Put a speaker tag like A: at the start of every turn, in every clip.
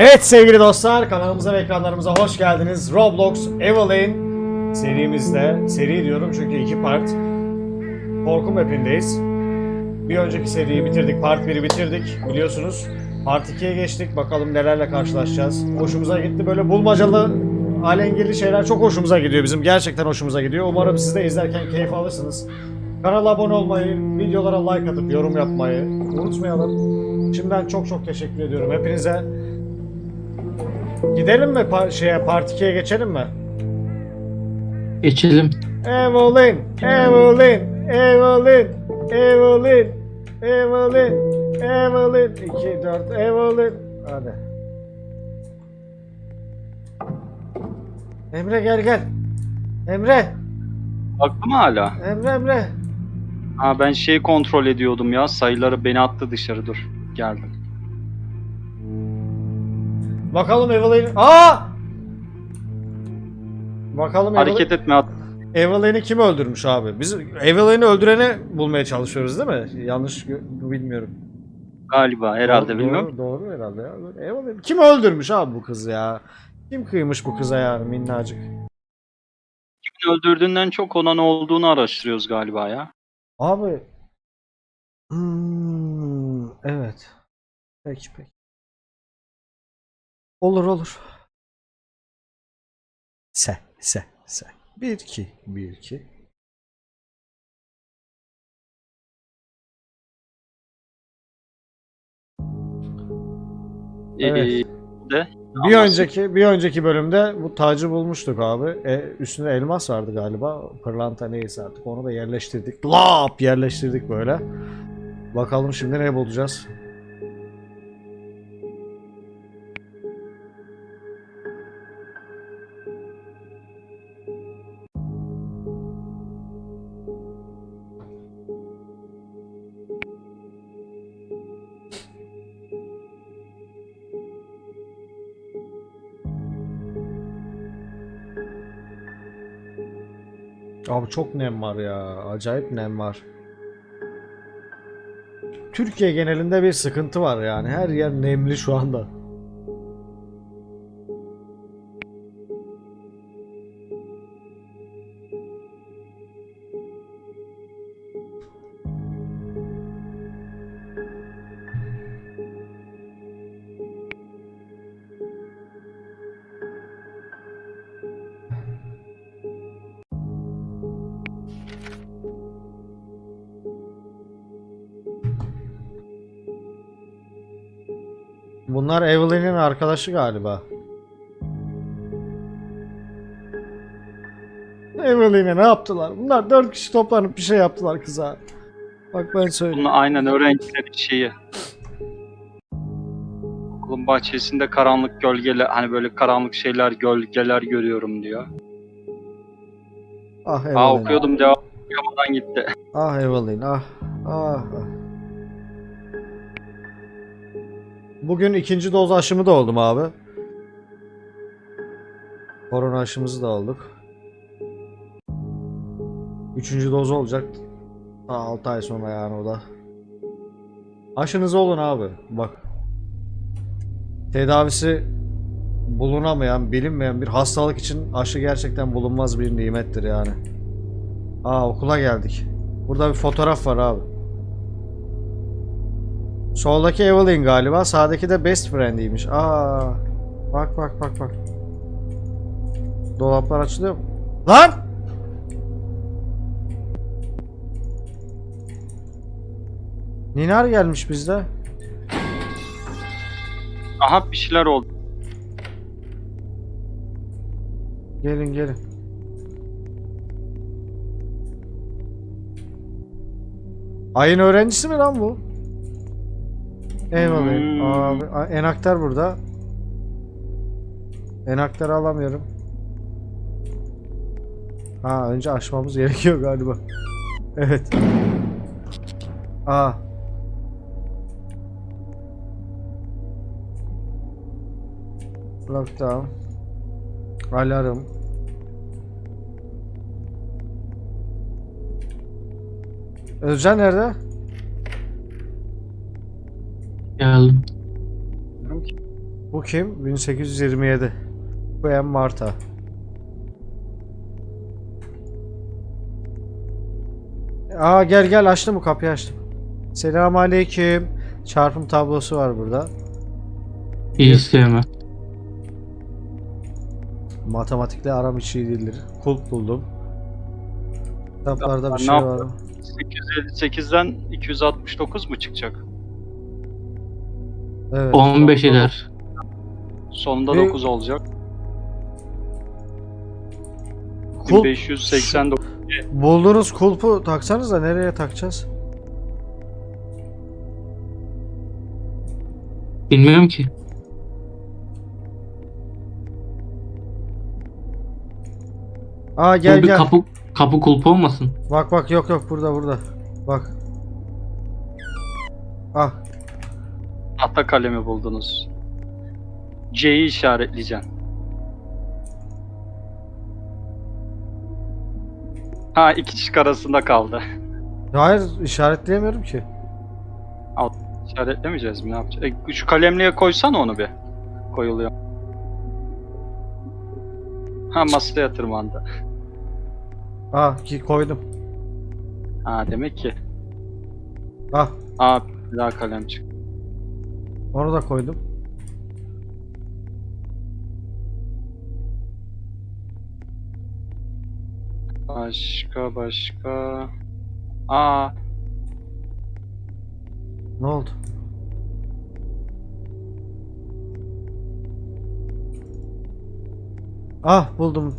A: Evet sevgili dostlar kanalımıza ve ekranlarımıza hoş geldiniz. Roblox Evelyn serimizde, seri diyorum çünkü iki part korku mapindeyiz. Bir önceki seriyi bitirdik, part 1'i bitirdik biliyorsunuz. Part 2'ye geçtik bakalım nelerle karşılaşacağız. Hoşumuza gitti böyle bulmacalı, alengirli şeyler çok hoşumuza gidiyor bizim. Gerçekten hoşumuza gidiyor. Umarım siz de izlerken keyif alırsınız. Kanala abone olmayı, videolara like atıp yorum yapmayı unutmayalım. Şimdiden çok çok teşekkür ediyorum hepinize. Gidelim mi pa- şeye part 2'ye geçelim mi?
B: Geçelim.
A: Evelyn, Evelyn, Evelyn, Evelyn, Evelyn, Evelyn, 2, 4, Evelyn. Hadi. Emre gel gel. Emre,
C: Baktı mı hala?
A: Emre, Emre.
C: Ha ben şeyi kontrol ediyordum ya. Sayıları beni attı dışarı dur. Geldim.
A: Bakalım Evelyn. Aa! Bakalım.
C: Hareket etme at.
A: Evelyn'i kim öldürmüş abi? Biz Evelyn'i öldüreni bulmaya çalışıyoruz değil mi? Yanlış bilmiyorum.
C: Galiba herhalde
A: Doğru-
C: bilmiyorum.
A: Doğru, doğru herhalde ya. Evelyn. Kim öldürmüş abi bu kızı ya? Kim kıymış bu kıza yani minnacık?
C: Kimin öldürdüğünden çok ona ne olduğunu araştırıyoruz galiba ya.
A: Abi. Hmm, evet. Peki peki. Olur olur. Se se se. Bir iki bir iki. Evet.
C: Ee, de
A: Bir önceki bir önceki bölümde bu tacı bulmuştuk abi. E, üstünde elmas vardı galiba. Pırlanta neyse artık onu da yerleştirdik. Lap yerleştirdik böyle. Bakalım şimdi ne bulacağız. Abi çok nem var ya. Acayip nem var. Türkiye genelinde bir sıkıntı var yani. Her yer nemli şu anda. Bunlar Evelyn'in arkadaşı galiba. Evelyn'e ne yaptılar? Bunlar dört kişi toplanıp bir şey yaptılar kıza. Bak ben söyleyeyim.
C: bunun aynen öğrencilerin şeyi. Okulun bahçesinde karanlık gölgeler hani böyle karanlık şeyler gölgeler görüyorum diyor.
A: Ah Evelyn.
C: Aa okuyordum devam okuyamadan gitti.
A: Ah Evelyn ah. Ah. ah. Bugün ikinci doz aşımı da oldum abi. Korona aşımızı da olduk. Üçüncü doz olacak. 6 ay sonra yani o da. Aşınız olun abi. Bak. Tedavisi bulunamayan, bilinmeyen bir hastalık için aşı gerçekten bulunmaz bir nimettir yani. Aa okula geldik. Burada bir fotoğraf var abi. Soldaki Evelyn galiba, sağdaki de best friend'iymiş. Aa. Bak bak bak bak. Dolaplar açılıyor? Lan! Ninar gelmiş bizde.
C: Aha bir şeyler oldu.
A: Gelin gelin. Ayın öğrencisi mi lan bu? Eyvallah.
C: Hmm.
A: Abi, enaktar burada. Enaktarı alamıyorum. Ha önce açmamız gerekiyor galiba. evet. Aa. Lockdown. Alarm. Özcan nerede?
C: Ki.
A: Bu kim? 1827. Bu en Marta. Aa gel gel açtım bu kapıyı açtım. Selamünaleyküm. Çarpım tablosu var burada.
B: İyi sevme.
A: Matematikle aram hiç iyi değildir. Kulp buldum. Kitaplarda bir şey var.
C: yaptın? 858'den 269 mu çıkacak?
A: Evet.
B: 15 eder.
C: Sonunda
A: Ve-
C: 9 olacak.
A: Kulp
C: 1589.
A: Bulduğunuz kulpu taksanız da nereye takacağız?
B: Bilmiyorum ki.
A: Aa
B: Bu
A: gel
B: bir
A: gel.
B: kapı kapı kulpu olmasın.
A: Bak bak yok yok burada burada. Bak. Ah
C: Tahta kalemi buldunuz. C'yi işaretleyeceksin. Ha iki kişi arasında kaldı.
A: hayır işaretleyemiyorum ki.
C: İşaretlemeyeceğiz mi? Ne yapacağız? E, şu kalemliğe koysana onu bir. Koyuluyor. Ha masaya tırmandı.
A: Ah ki koydum.
C: Ha demek ki.
A: Ah
C: Aa bir daha kalem çıktı.
A: Onu da koydum.
C: Başka başka. Aa
A: Ne oldu? Ah buldum.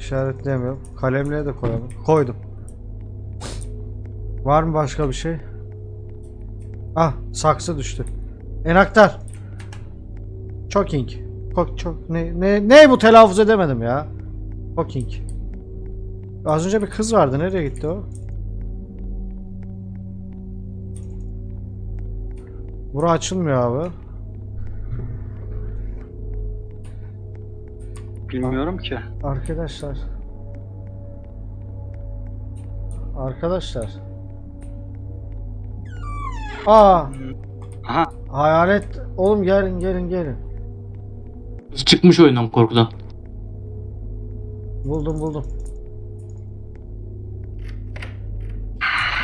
A: İşaretleyemiyorum. Kalemliğe de koyalım. Koydum. Var mı başka bir şey? Ah saksı düştü. Enaktar. Choking. Çok çok ne ne ne bu telaffuz edemedim ya. Choking. Az önce bir kız vardı. Nereye gitti o? Bura açılmıyor abi.
C: Bilmiyorum ki.
A: Arkadaşlar. Arkadaşlar. Aa,
C: Aha
A: hayalet. Oğlum gelin gelin gelin.
B: Çıkmış oyundan korkudan.
A: Buldum buldum.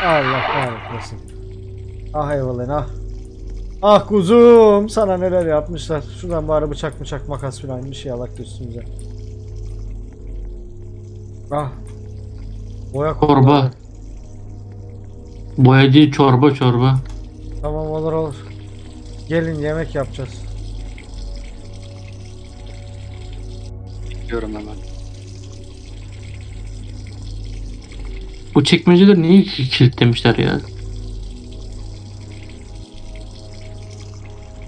A: Allah kahretmesin. Ah Evelyn ah. Ah kuzum sana neler yapmışlar. Şuradan bari bıçak bıçak makas filan bir şey alak üstümüze. Ah. Boya
B: Çorba.
A: kutuları.
B: Boyacı çorba çorba.
A: Tamam olur olur. Gelin yemek yapacağız.
C: biliyorum hemen.
B: Bu çekmeceleri niye ki- kilitlemişler ya?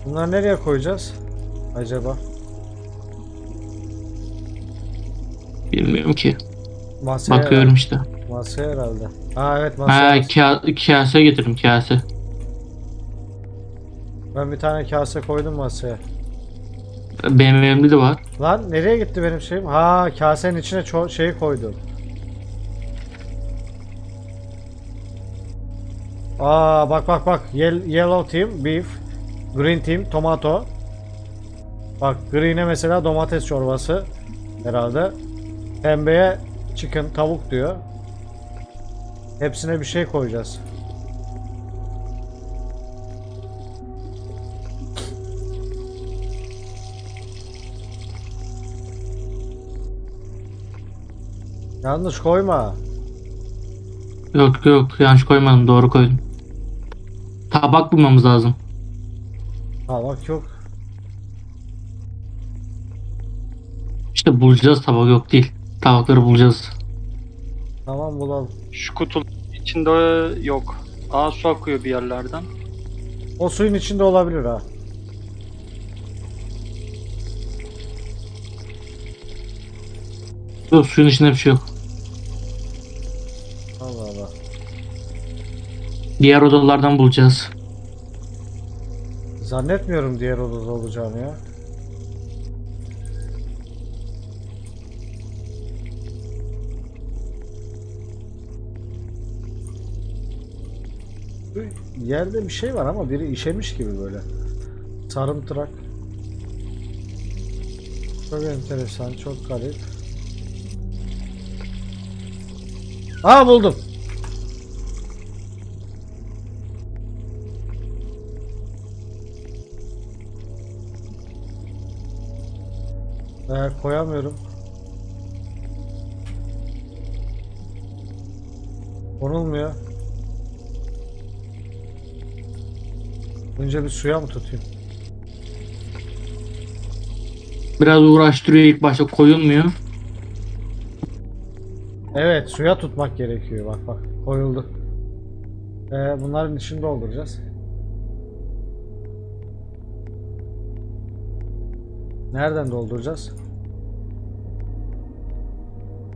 A: Bunları nereye koyacağız? Acaba?
B: Bilmiyorum ki.
A: Masaya
B: Bakıyorum işte.
A: Masaya herhalde. Ha evet masaya.
B: Ha ka- kase getirdim kase.
A: Ben bir tane kase koydum masaya.
B: Benim evimde de var.
A: Lan nereye gitti benim şeyim? Ha kasenin içine ço- şeyi koydum. Aa bak bak bak. Yel- yellow team beef. Green team tomato. Bak green'e mesela domates çorbası herhalde. Pembeye chicken tavuk diyor. Hepsine bir şey koyacağız. Yanlış koyma.
B: Yok yok yanlış koymadım doğru koydum. Tabak bulmamız lazım.
A: Ha bak yok.
B: İşte bulacağız tabak yok değil. Tabakları bulacağız.
A: Tamam bulalım.
C: Şu kutu içinde yok. Aa su akıyor bir yerlerden.
A: O suyun içinde olabilir ha.
B: Yok suyun içinde bir şey yok.
A: Allah Allah.
B: Diğer odalardan bulacağız.
A: Zannetmiyorum diğer odada olacağını ya. Yerde bir şey var ama biri işemiş gibi böyle. Tarım Sarımtırak. Çok enteresan, çok garip. Aa buldum. Ee, koyamıyorum. Konulmuyor. Önce bir suya mı tutayım?
B: Biraz uğraştırıyor ilk başta koyulmuyor.
A: Evet suya tutmak gerekiyor bak bak koyuldu. Ee, bunların içini dolduracağız. Nereden dolduracağız?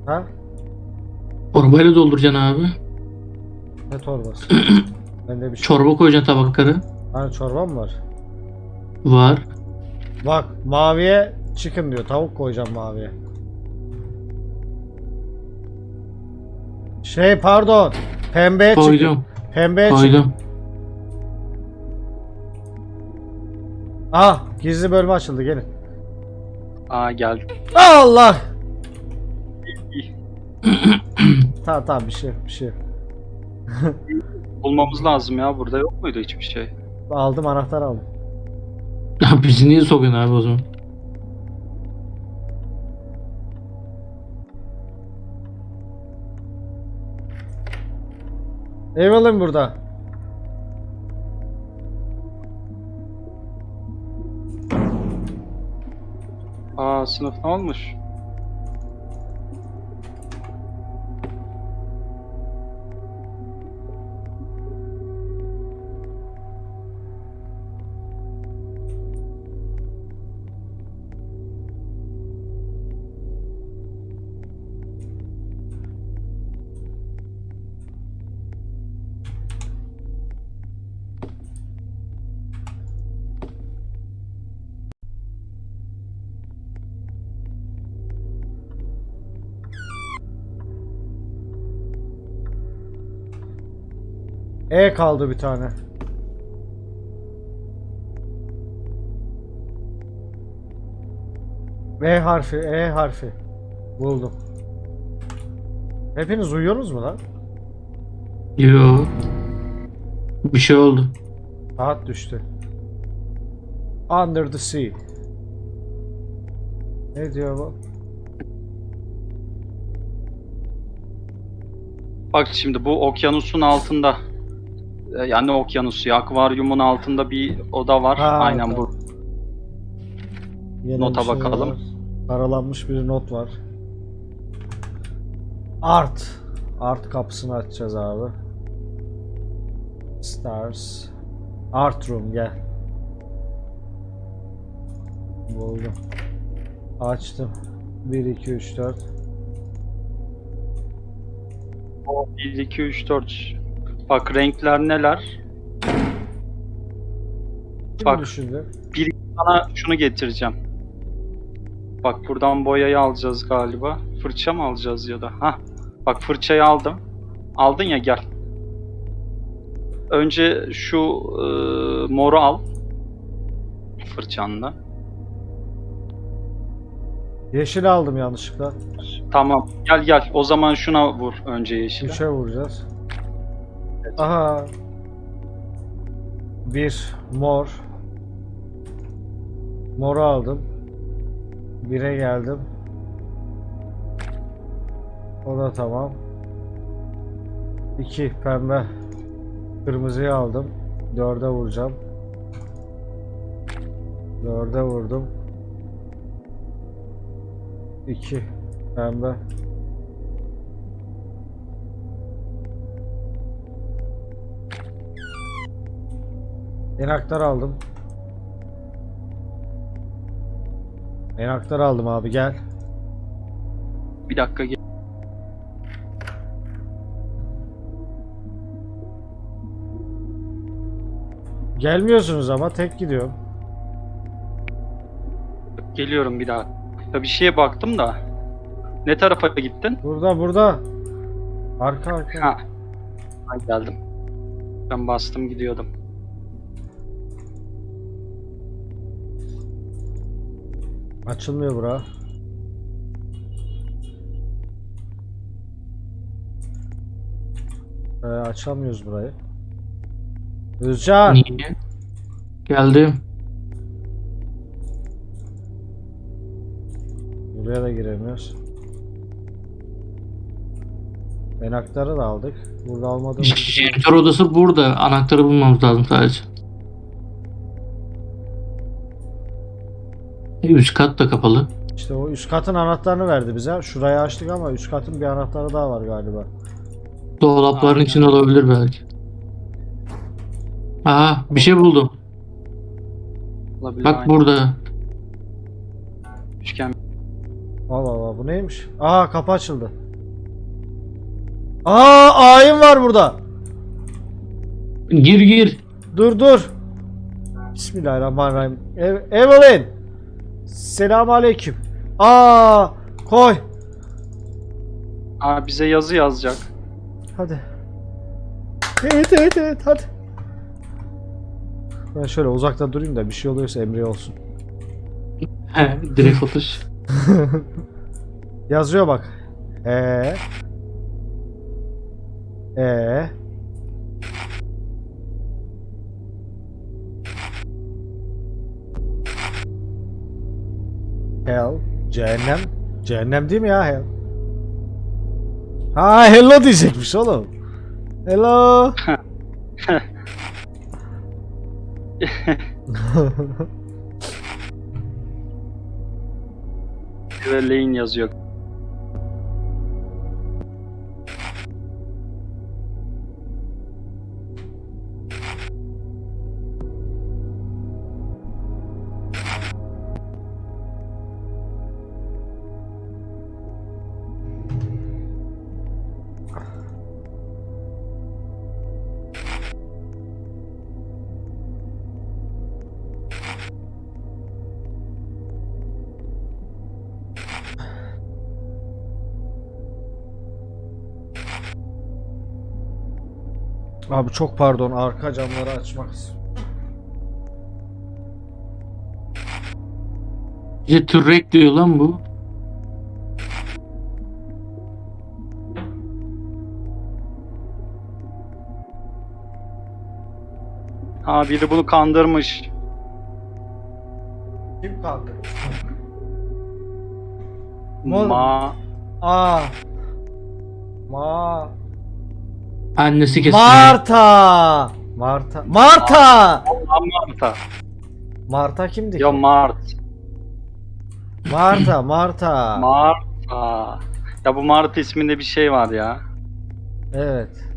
A: Ha?
B: Torbayla dolduracaksın abi.
A: Ne torbası? Bende bir şey.
B: Çorba koyacaksın tabakları.
A: Hani çorba mı var?
B: Var.
A: Bak maviye chicken diyor. Tavuk koyacağım maviye. Şey pardon. Pembeye.
B: Koydum.
A: Pembeye chicken.
B: Koydum.
A: Ah gizli bölme açıldı gelin.
C: Aa geldim.
A: Allah! tamam tamam bir şey yok, bir şey. yok.
C: Bulmamız lazım ya. Burada yok muydu hiçbir şey?
A: Aldım anahtar aldım.
B: Ya bizi niye sokuyorsun abi o zaman?
A: Evelyn burada.
C: Sınıf ne olmuş?
A: E kaldı bir tane. V harfi, E harfi. Buldum. Hepiniz uyuyorsunuz mu lan?
B: Yo. Bir şey oldu.
A: Saat düştü. Under the sea. Ne diyor bu?
C: Bak şimdi bu okyanusun altında. E, Yani okyanusu ya, akvaryumun altında bir oda var.
A: Ha,
C: Aynen
A: tamam.
C: bu.
A: Yine
C: Nota
A: bir şey
C: bakalım.
A: var. Karalanmış bir not var. Art. Art kapısını açacağız abi. Stars. Art room gel. Buldum. Açtım. 1 2 3 4.
C: 1, 2, 3, 4. Bak renkler neler?
A: Kim
C: Bak.
A: düşündü?
C: Sana şunu getireceğim. Bak buradan boyayı alacağız galiba. Fırça mı alacağız ya da? Hah. Bak fırçayı aldım. Aldın ya gel. Önce şu e, moru al. Fırçanla.
A: Yeşil aldım yanlışlıkla.
C: Tamam. Gel gel. O zaman şuna vur önce yeşile.
A: 3'e vuracağız. Aha. Bir mor. Moru aldım. Bire geldim. O da tamam. 2 pembe. Kırmızıyı aldım. 4'e vuracağım. 4'e vurdum. 2 pembe. Enaktar aldım. Enaktar aldım abi gel.
C: Bir dakika gel.
A: Gelmiyorsunuz ama tek gidiyorum.
C: Geliyorum bir daha. Ya bir şeye baktım da. Ne tarafa gittin?
A: Burada burada. Arka arka.
C: Ha. Ay geldim. Ben bastım gidiyordum.
A: Açılmıyor bura. Ee, açamıyoruz burayı. Özcan.
B: Niye? Geldim.
A: Buraya da giremiyoruz. Enaktarı da aldık. Burada almadığımız
B: Jeneratör odası burada. Anahtarı bulmamız lazım sadece. Üst kat da kapalı.
A: İşte o üst katın anahtarını verdi bize. Şurayı açtık ama üst katın bir anahtarı daha var galiba.
B: Dolapların
C: Aynen.
B: içinde olabilir belki. Aha bir şey buldum.
C: Olabilir
B: Bak
C: aynen.
B: burada.
C: Üçgen.
A: Allah Allah bu neymiş? Aa kapı açıldı. Aa ayin var burada.
B: Gir gir.
A: Dur dur. Bismillahirrahmanirrahim. Ev Evelyn. Selamun aleyküm. Aa koy.
C: Aa bize yazı yazacak.
A: Hadi. Evet evet evet hadi. Ben şöyle uzakta durayım da bir şey oluyorsa emri olsun.
B: He, direkt atış.
A: Yazıyor bak. Ee. Ee. Hell. Cehennem. Cehennem değil mi ya hell? Ha hello diyecekmiş oğlum. Hello.
C: Ve lane yazıyor.
A: Abi çok pardon arka camları açmak
B: Bir türrek diyor lan bu.
C: Ha biri bunu kandırmış.
A: Kim kaldı? Mor-
C: Ma
A: Aa. Ma.
B: Annesi kesin.
A: Marta. Marta. Marta.
C: Marta.
A: Marta kimdi? ki?
C: Ya Mart.
A: Marta, Marta.
C: Marta. Ya bu Mart isminde bir şey var ya.
A: evet.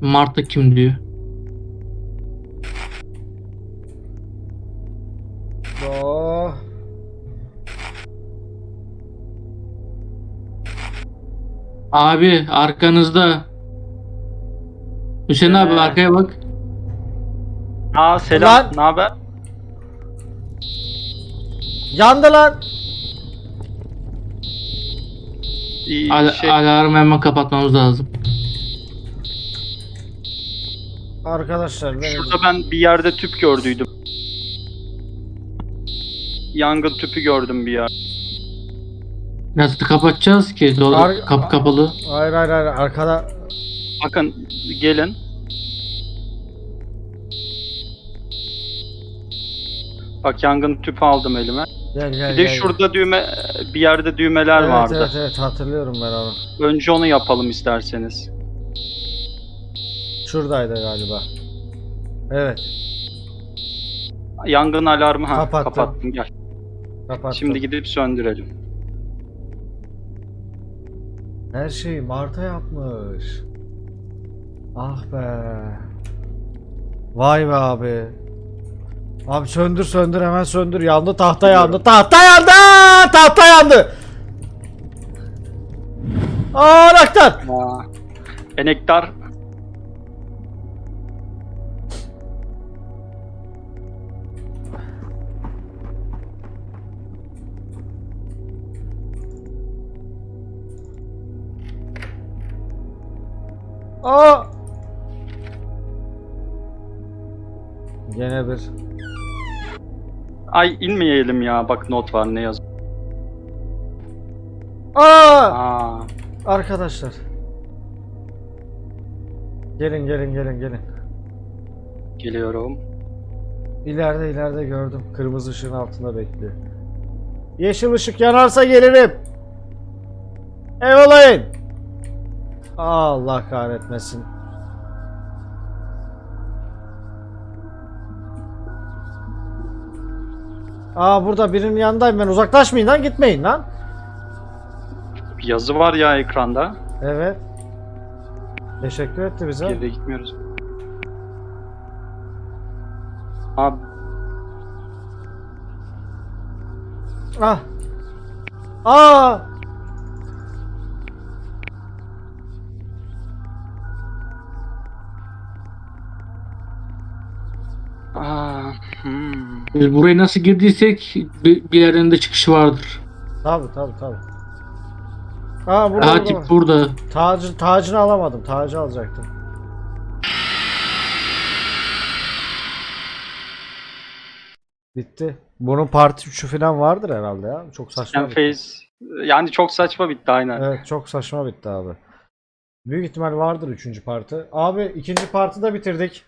B: Marta kim diyor.
A: Oh.
B: Abi arkanızda. Hüseyin abi
C: Ee.
B: arkaya bak.
C: Aa selam.
A: Ulan.
C: Ne haber?
A: Yandı lan.
C: İyi
B: Al-
C: şey.
B: Alarmı hemen kapatmamız lazım.
A: Arkadaşlar benim
C: Şurada ben bir yerde tüp gördüydüm. Yangın tüpü gördüm bir yer.
B: Nasıl kapatacağız ki? Dolu-
A: Ar-
B: kapı kapalı.
A: Hayır hayır hayır arkada
C: Bakın gelin. Bak yangın tüpü aldım elime.
A: gel gel
C: Bir de
A: gel.
C: şurada düğme bir yerde düğmeler
A: evet,
C: vardı.
A: Evet evet hatırlıyorum ben onu.
C: Önce onu yapalım isterseniz.
A: Şuradaydı galiba. Evet
C: Yangın alarmı ha
A: Kapattım.
C: kapattım gel.
A: kapattım.
C: Şimdi gidip söndürelim.
A: Her şeyi Marta yapmış. Ah be. Vay be abi. Abi söndür söndür hemen söndür. Yandı tahta yandı. Tahta yandı. Tahta yandı. Aa anahtar.
C: Aa, enektar
A: Aa! Gene bir.
C: Ay inmeyelim ya. Bak not var ne yaz.
A: Aa!
C: Aa.
A: Arkadaşlar. Gelin gelin gelin gelin.
C: Geliyorum.
A: İleride ileride gördüm. Kırmızı ışığın altında bekliyor. Yeşil ışık yanarsa gelirim. Evelayın. Allah kahretmesin. Aa burada birinin yanındayım ben uzaklaşmayın lan gitmeyin lan.
C: Bir yazı var ya ekranda.
A: Evet. Teşekkür etti bize.
C: Geride gitmiyoruz. Abi
A: Ah. Aa.
C: Aa, hmm.
B: Biz buraya nasıl girdiysek bir, bir yerden de çıkışı vardır.
A: Tabi tabi tabi. Aa burada,
B: Daha
A: burada.
B: tip burada.
A: Tacı, tacını alamadım. Tacı alacaktım. Bitti. Bunun parti 3'ü falan vardır herhalde ya. Çok saçma. Bitti.
C: phase yani çok saçma bitti aynen.
A: Evet çok saçma bitti abi. Büyük ihtimal vardır 3. parti. Abi ikinci partı da bitirdik.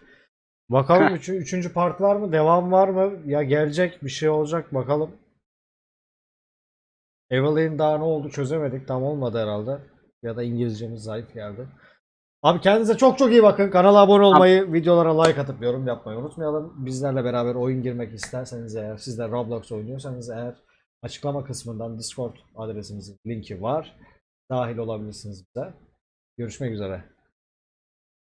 A: Bakalım 3. üçüncü part var mı? Devam var mı? Ya gelecek bir şey olacak bakalım. Evelyn daha ne oldu çözemedik. Tam olmadı herhalde. Ya da İngilizcemiz zayıf geldi. Abi kendinize çok çok iyi bakın. Kanala abone olmayı, videolara like atıp yorum yapmayı unutmayalım. Bizlerle beraber oyun girmek isterseniz eğer, siz de Roblox oynuyorsanız eğer açıklama kısmından Discord adresimizin linki var. Dahil olabilirsiniz bize. Görüşmek üzere.